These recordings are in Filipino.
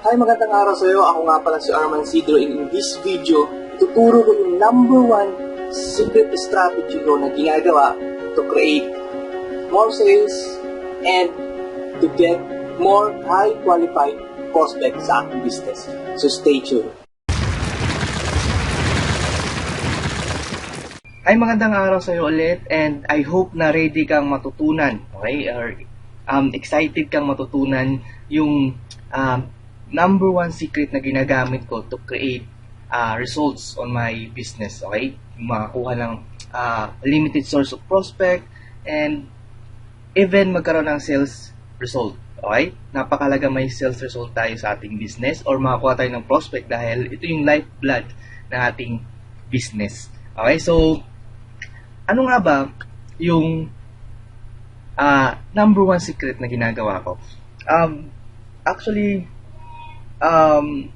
Hi, magandang araw sa iyo. Ako nga pala si Arman Sidro. In this video, ituturo ko yung number one secret strategy ko na ginagawa to create more sales and to get more high qualified prospects sa aking business. So stay tuned. Ay magandang araw sa iyo ulit and I hope na ready kang matutunan, okay? Or um, excited kang matutunan yung um, number one secret na ginagamit ko to create uh, results on my business, okay? Makakuha ng uh, limited source of prospect and even magkaroon ng sales result, okay? Napakalaga may sales result tayo sa ating business or makakuha tayo ng prospect dahil ito yung lifeblood ng ating business. Okay, so ano nga ba yung ah, number one secret na ginagawa ko? Um, actually, um,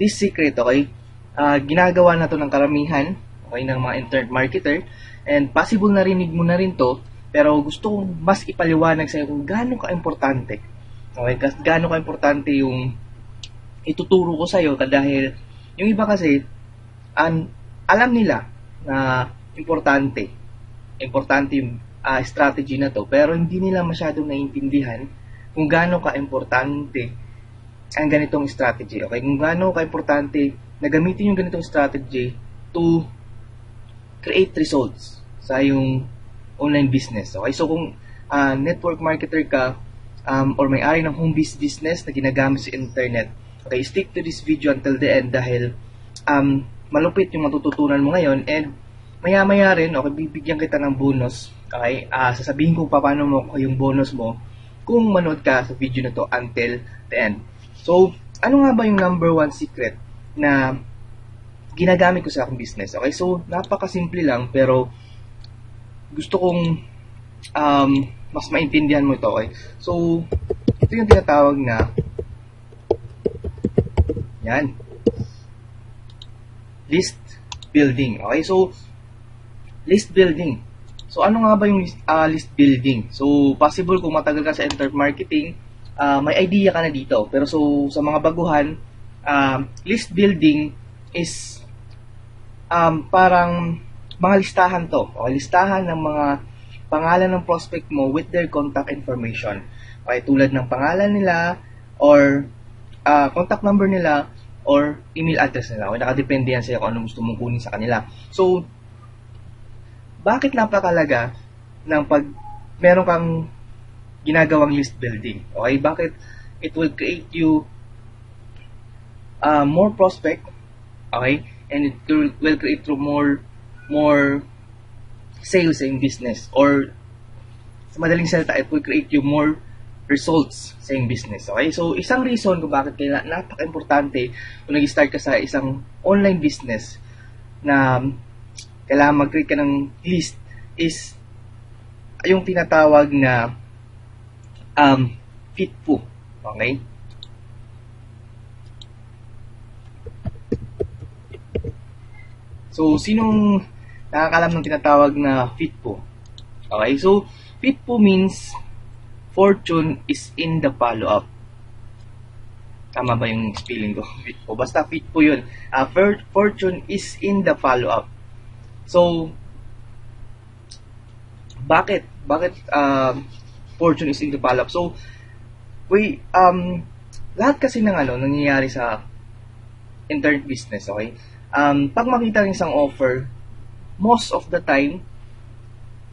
this secret, okay, ah, ginagawa na to ng karamihan, okay, ng mga internet marketer, and possible narinig mo na rin to, pero gusto kong mas ipaliwanag sa iyo kung gaano ka-importante. Okay, gaano ka-importante yung ituturo ko sa iyo dahil yung iba kasi an alam nila na importante. Importante yung ah, strategy na to, pero hindi nila masyadong naiintindihan kung gaano ka-importante ang ganitong strategy. Okay, kung gaano ka-importante na gamitin yung ganitong strategy to create results sa yung online business. Okay, so kung ah, network marketer ka um, or may-ari ng home business na ginagamit sa internet, okay, stick to this video until the end dahil um, malupit yung matututunan mo ngayon and maya-maya rin, okay, bibigyan kita ng bonus. Okay, Ah, sasabihin ko pa paano mo yung bonus mo kung manood ka sa video na to until the end. So, ano nga ba yung number one secret na ginagamit ko sa aking business? Okay, so napakasimple lang pero gusto kong um, mas maintindihan mo ito. Okay? So, ito yung tinatawag na yan list building. Okay, so list building. So ano nga ba yung list, ah, list building? So possible kung matagal ka sa internet marketing, ah, may idea ka na dito. Pero so sa mga baguhan, ah, list building is um, parang mga listahan to. O listahan ng mga pangalan ng prospect mo with their contact information. Okay, tulad ng pangalan nila or ah, contact number nila or email address nila. Okay, nakadepende yan sa'yo kung ano gusto mong kunin sa kanila. So, bakit napakalaga ng pag meron kang ginagawang list building? Okay, bakit it will create you uh, more prospect, okay, and it will, create you more more sales in business or sa madaling salita, it will create you more results sa iyong business. Okay? So, isang reason kung bakit kaya napaka-importante kung nag-start ka sa isang online business na kailangan mag-create ka ng list is yung tinatawag na um, FITPO. Okay? So, sinong nakakalam ng tinatawag na FITPO? Okay, so FITPO means fortune is in the follow-up. Tama ba yung spelling ko? FITPO. Basta FITPO yun. Uh, for- fortune is in the follow-up. So, bakit? Bakit um, fortune is in the follow-up? So, we, um, lahat kasi ng ano, nangyayari sa internet business, okay? Um, pag makita ng isang offer, most of the time,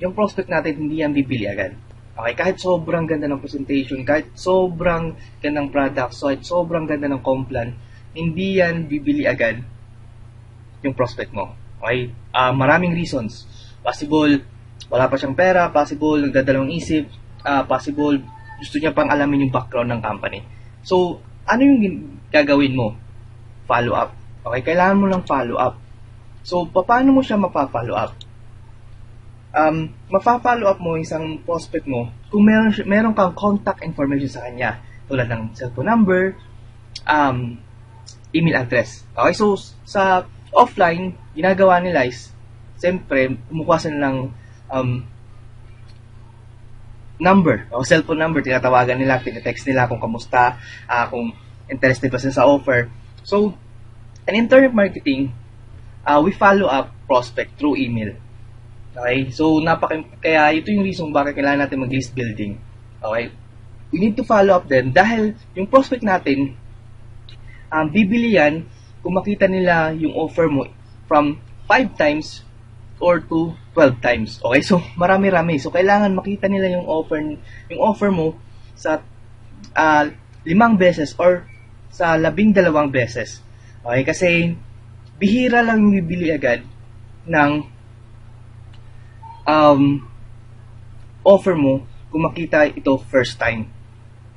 yung prospect natin hindi yan bibili agad. Okay, kahit sobrang ganda ng presentation, kahit sobrang gandang product, so kahit sobrang ganda ng complan, hindi yan bibili agad yung prospect mo. Okay? Ah, maraming reasons. Possible, wala pa siyang pera. Possible, nagdadalawang isip. Ah possible, gusto niya pang alamin yung background ng company. So, ano yung gagawin mo? Follow up. Okay? Kailangan mo ng follow up. So, paano mo siya mapa-follow up? Um, mapa-follow up mo isang prospect mo kung meron, meron kang contact information sa kanya. Tulad ng cellphone number, um, email address. Okay, so sa offline, ginagawa nila is, siyempre, kumukuha sila ng um, number o cellphone number, tinatawagan nila, tinetext nila kung kamusta, ah, kung interested pa sila sa offer. So, in internet marketing, uh, we follow up prospect through email. Okay? So, napaka kaya ito yung reason bakit kailangan natin mag-list building. Okay? We need to follow up then dahil yung prospect natin, um, bibili yan kung makita nila yung offer mo from 5 times or to 12 times. Okay? So, marami-rami. So, kailangan makita nila yung offer yung offer mo sa uh, limang beses or sa labing dalawang beses. Okay? Kasi, bihira lang yung bibili agad ng um, offer mo kung makita ito first time.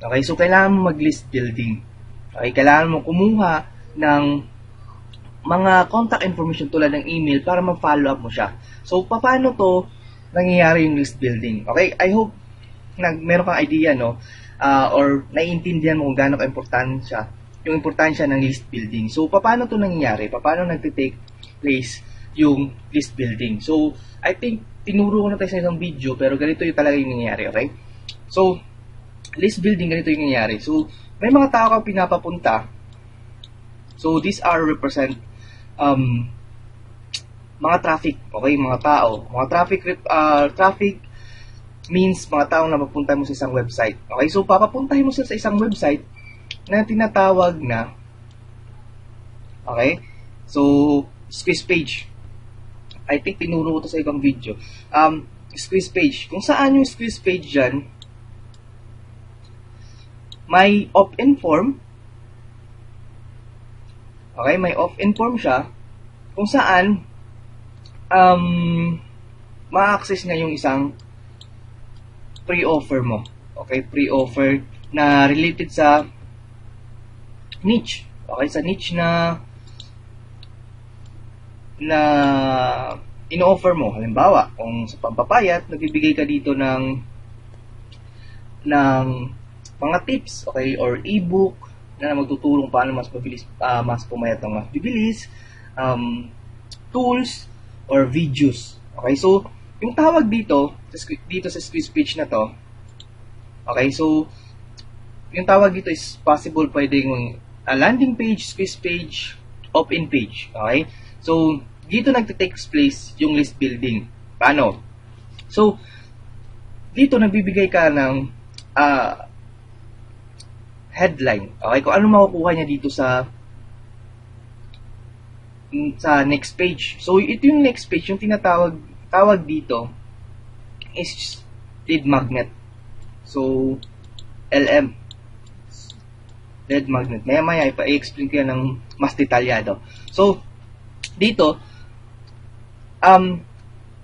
Okay? So, kailangan mo mag-list building. Okay? Kailangan mo kumuha ng mga contact information tulad ng email para ma-follow up mo siya. So, paano to nangyayari yung list building? Okay? I hope na meron kang idea, no? Uh, or naiintindihan mo kung gaano ka-importante siya, yung importansya ng list building. So, paano to nangyayari? Paano nagtitake place yung list building? So, I think, tinuro ko na tayo sa isang video, pero ganito yung talaga yung nangyayari, okay? So, list building, ganito yung nangyayari. So, may mga tao kang pinapapunta. So, these are represent um, mga traffic, okay, mga tao. Mga traffic, uh, traffic means mga taong na mapunta mo sa isang website. Okay, so papapuntahin mo sila sa isang website na tinatawag na Okay? So, squeeze page. I think tinuro ko to sa ibang video. Um, squeeze page. Kung saan yung squeeze page dyan, may opt-in form. Okay, may opt-in form siya kung saan um, ma-access na yung isang pre-offer mo. Okay, pre-offer na related sa niche. Okay, sa niche na na ino-offer mo. Halimbawa, kung sa pampapayat, nagbibigay ka dito ng ng mga tips, okay, or ebook na magtutulong paano mas mabilis, uh, mas pumayat ng mas bibilis, um, tools, or videos. Okay, so, yung tawag dito, dito sa squeeze page na to, okay, so, yung tawag dito is possible pwedeng a landing page, squeeze page, opt-in page. Okay? So, dito nagte-takes place yung list building. Paano? So, dito nagbibigay ka ng uh, headline. Okay? Kung ano makukuha niya dito sa sa next page. So, ito yung next page, yung tinatawag tawag dito is lead magnet. So, LM. Lead magnet. Maya maya, ipa-explain ko yan ng mas detalyado. So, dito, um,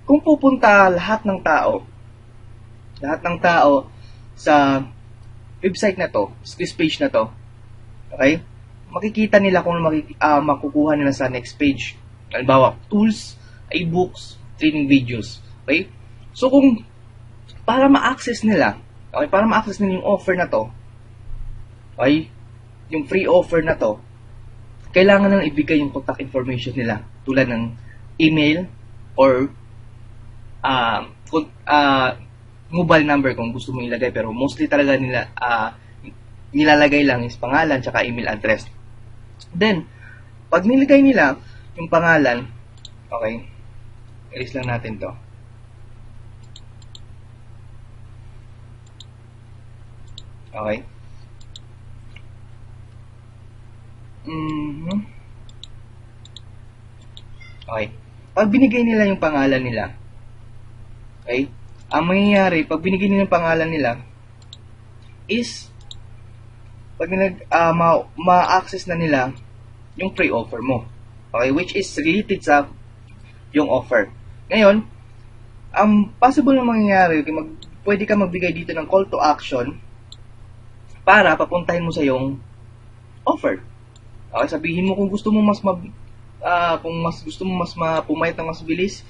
kung pupunta lahat ng tao, lahat ng tao sa website na to, this page na to, okay, makikita nila kung uh, makukuha nila sa next page. Halimbawa, tools, e-books, training videos. Okay? So, kung para ma-access nila, okay, para ma-access nila yung offer na to, okay, yung free offer na to, kailangan nang ibigay yung contact information nila tulad ng email or uh, uh, mobile number kung gusto mo ilagay pero mostly talaga nila uh, nilalagay lang is pangalan tsaka email address. Then, pag nilagay nila yung pangalan, okay, erase lang natin to. Okay. Mm-hmm. Okay. Pag binigay nila yung pangalan nila, ang mangyayari, pag binigay nila yung pangalan nila, is, pag nag, uh, ma- ma-access na nila yung pre-offer mo. Okay, which is related sa yung offer. Ngayon, ang possible na mangyayari, mag, pwede ka magbigay dito ng call to action para papuntahin mo sa yung offer. Okay, sabihin mo kung gusto mo mas mab, uh, kung mas gusto mo mas mapumayat ng mas bilis,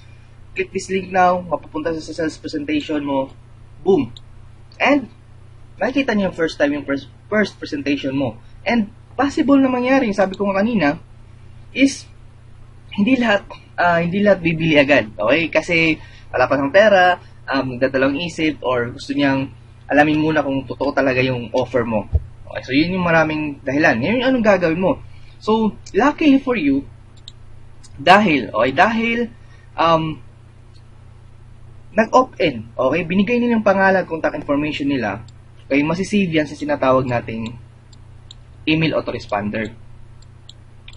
click this link now, mapupunta sa sales presentation mo, boom. And, makikita niyo yung first time yung first, presentation mo. And, possible na mangyari, sabi ko kanina, is, hindi lahat, uh, hindi lahat bibili agad. Okay? Kasi, wala pa ng pera, um, dadalawang isip, or gusto niyang alamin muna kung totoo talaga yung offer mo. Okay, so yun yung maraming dahilan. Ngayon, anong gagawin mo? So, luckily for you, dahil, okay, dahil, um, nag-opt-in, okay, binigay nila yung pangalan, contact information nila, okay, masisave yan sa sinatawag nating email autoresponder.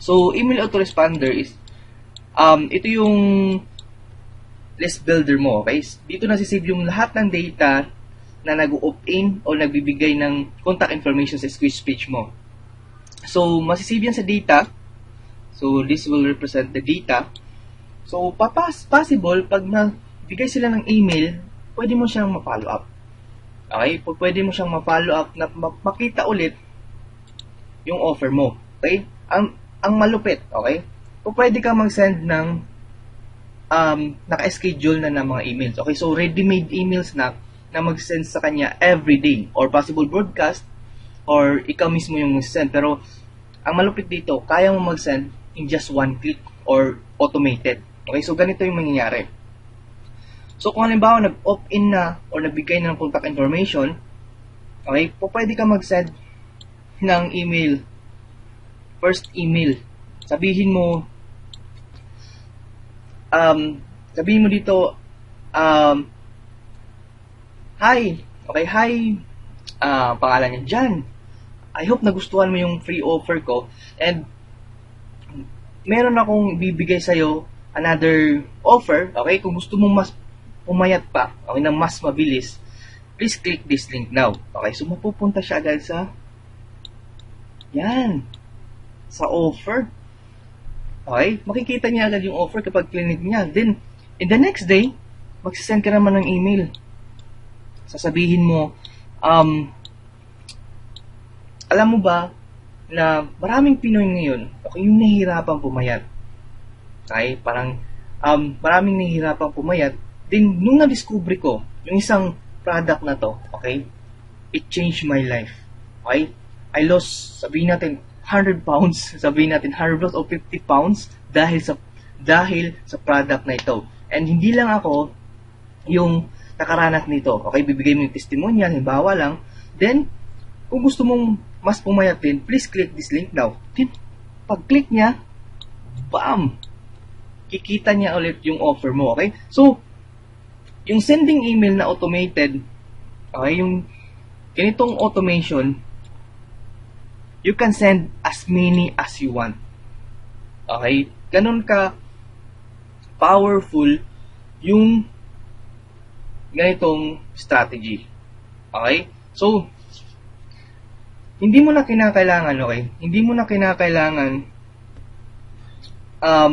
So, email autoresponder is, um, ito yung list builder mo, okay? Dito nasisave yung lahat ng data na nag-opt-in o nagbibigay ng contact information sa squish page mo. So, masisave yan sa data. So, this will represent the data. So, papas possible, pag nabigay sila ng email, pwede mo siyang ma-follow up. Okay? Pwede mo siyang ma-follow up na ma- makita ulit yung offer mo. Okay? Ang, ang malupit, okay? O pwede ka mag-send ng um, naka-schedule na ng mga emails. Okay, so ready-made emails na na mag-send sa kanya every day or possible broadcast or ikaw mismo yung mag-send. Pero ang malupit dito, kaya mo mag-send in just one click or automated. Okay, so ganito yung mangyayari. So kung halimbawa nag-opt-in na or nagbigay na ng contact information, okay, po pwede ka mag-send ng email, first email. Sabihin mo, um, sabihin mo dito, um, Hi, okay, hi, ah pangalan niya Jan. I hope nagustuhan mo yung free offer ko and meron akong bibigay sa'yo another offer, okay, kung gusto mo mas umayat pa, okay, na mas mabilis, please click this link now. Okay, so mapupunta siya agad sa yan, sa offer. Okay, makikita niya agad yung offer kapag clinic niya. Then, in the next day, magsisend ka naman ng email. Sasabihin mo, um, alam mo ba na maraming Pinoy ngayon, okay, yung nahihirapan pumayat. Okay, parang um, maraming nahihirapan pumayat. Then, nung na-discover ko, yung isang product na to, okay, it changed my life. Okay? I lost, sabihin natin, 100 pounds, sabihin natin 100 pounds o 50 pounds dahil sa dahil sa product na ito. And hindi lang ako yung nakaranas nito. Okay, bibigay mo yung testimonial, halimbawa lang. Then, kung gusto mong mas pumayat din, please click this link now. Then, pag-click niya, bam! Kikita niya ulit yung offer mo, okay? So, yung sending email na automated, okay, yung ganitong automation, you can send as many as you want. Okay? Ganun ka powerful yung ganitong strategy. Okay? So, hindi mo na kinakailangan, okay? Hindi mo na kinakailangan um,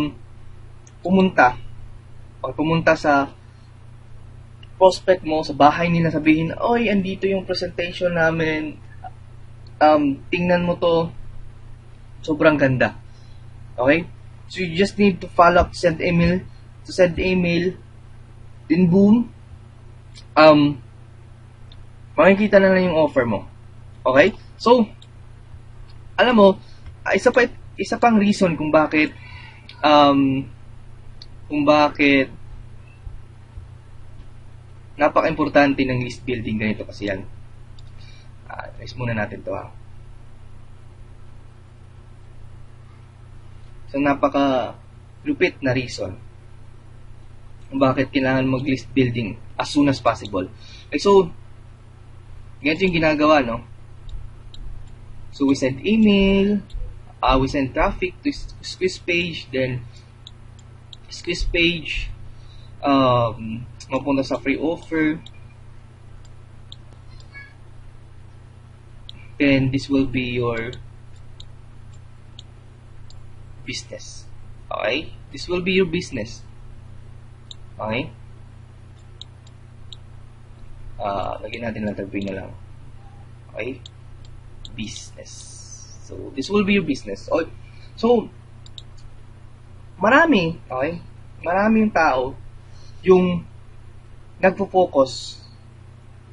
pumunta pag pumunta sa prospect mo, sa bahay nila, sabihin, Oy, andito yung presentation namin, um, tingnan mo to, sobrang ganda. Okay? So, you just need to follow up, send email, to send email, then boom, um, makikita na lang yung offer mo. Okay? So, alam mo, isa pa isa pang reason kung bakit um kung bakit napaka-importante ng list building ganito kasi yan. Ah, uh, muna natin to ha. So, napaka lupit na reason bakit kailangan mag-list building as soon as possible. Okay, so, ganito yung ginagawa, no? So, we send email, uh, we send traffic to squeeze page, then squeeze page, um, mapunta sa free offer, then this will be your business. Okay? This will be your business. Okay? Ah, uh, lagyan natin letter B na lang. Okay? Business. So, this will be your business. Okay? So, marami, okay? Maraming tao yung nagpo-focus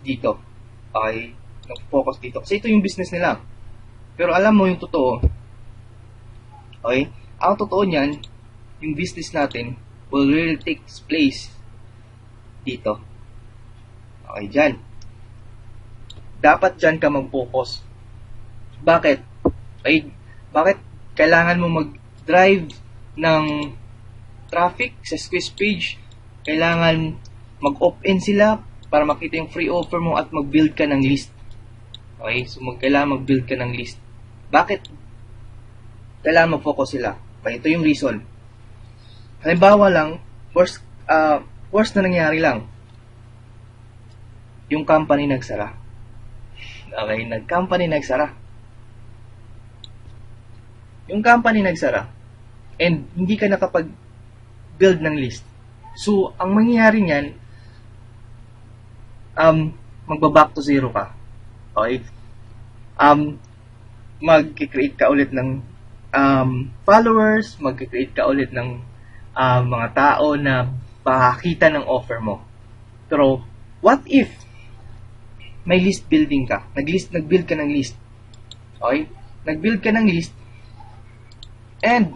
dito. Okay? Nagpo-focus dito. Kasi ito yung business nila. Pero alam mo yung totoo. Okay? Ang totoo niyan, yung business natin will really take place dito. Okay, dyan. Dapat dyan ka mag-focus. Bakit? Okay, bakit kailangan mo mag-drive ng traffic sa squeeze page? Kailangan mag-opt-in sila para makita yung free offer mo at mag-build ka ng list. Okay, so mag mag-build ka ng list. Bakit? Kailangan mag-focus sila. Okay, ito yung reason. Halimbawa lang, worst, uh, worst na nangyari lang. Yung company nagsara. Okay, nag-company nagsara. Yung company nagsara. And hindi ka nakapag-build ng list. So, ang mangyayari niyan, um, magba-back to zero ka. Okay? Um, mag-create ka ulit ng um, followers, mag-create ka ulit ng um, mga tao na pakakita ng offer mo. Pero, what if may list building ka? Nag-list, nag-build ka ng list. Okay? Nag-build ka ng list and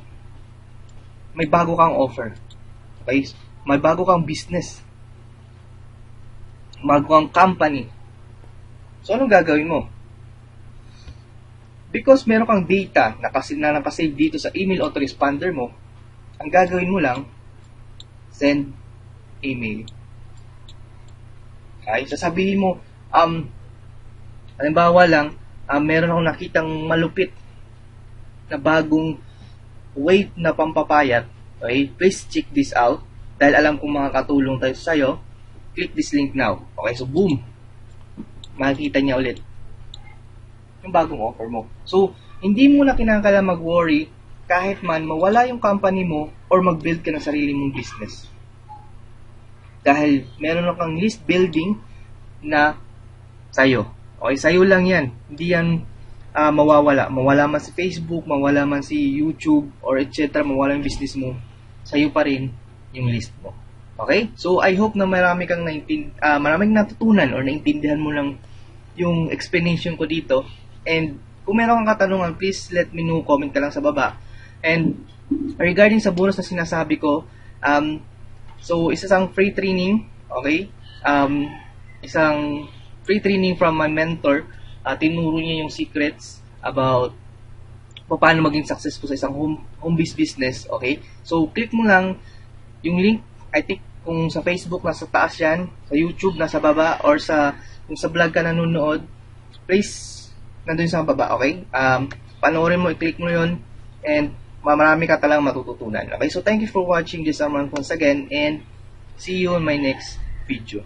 may bago kang offer. Okay? May bago kang business. Bago kang company. So, anong gagawin mo? Because meron kang data na, kasi, na nakasave dito sa email autoresponder mo, ang gagawin mo lang, send email. Okay? Sasabihin mo, um, halimbawa lang, um, meron akong nakitang malupit na bagong weight na pampapayat. Okay? Please check this out. Dahil alam kong makakatulong tayo sa'yo, click this link now. Okay? So, boom! Makikita niya ulit yung bagong offer mo. So, hindi mo na kinakailangan mag-worry kahit man mawala yung company mo or mag-build ka ng sarili mong business. Dahil meron kang list building na sa'yo. Okay, sa'yo lang yan. Hindi yan ah, mawawala. Mawala man si Facebook, mawala man si YouTube, or etc. Mawala yung business mo. Sa'yo pa rin yung list mo. Okay? So, I hope na marami kang naintin, ah, maraming natutunan or naintindihan mo lang yung explanation ko dito. And kung meron kang katanungan, please let me know, comment ka lang sa baba. And regarding sa bonus na sinasabi ko, um, so isa sang free training, okay? Um, isang free training from my mentor, uh, tinuro niya yung secrets about paano maging successful sa isang home, home based business, okay? So, click mo lang yung link, I think kung sa Facebook, nasa taas yan, sa YouTube, nasa baba, or sa, kung sa vlog ka nanonood, please, nandun sa baba, okay? Um, panoorin mo, i-click mo yun, and marami ka talang matututunan. Okay, so thank you for watching this Amran once again, and see you on my next video.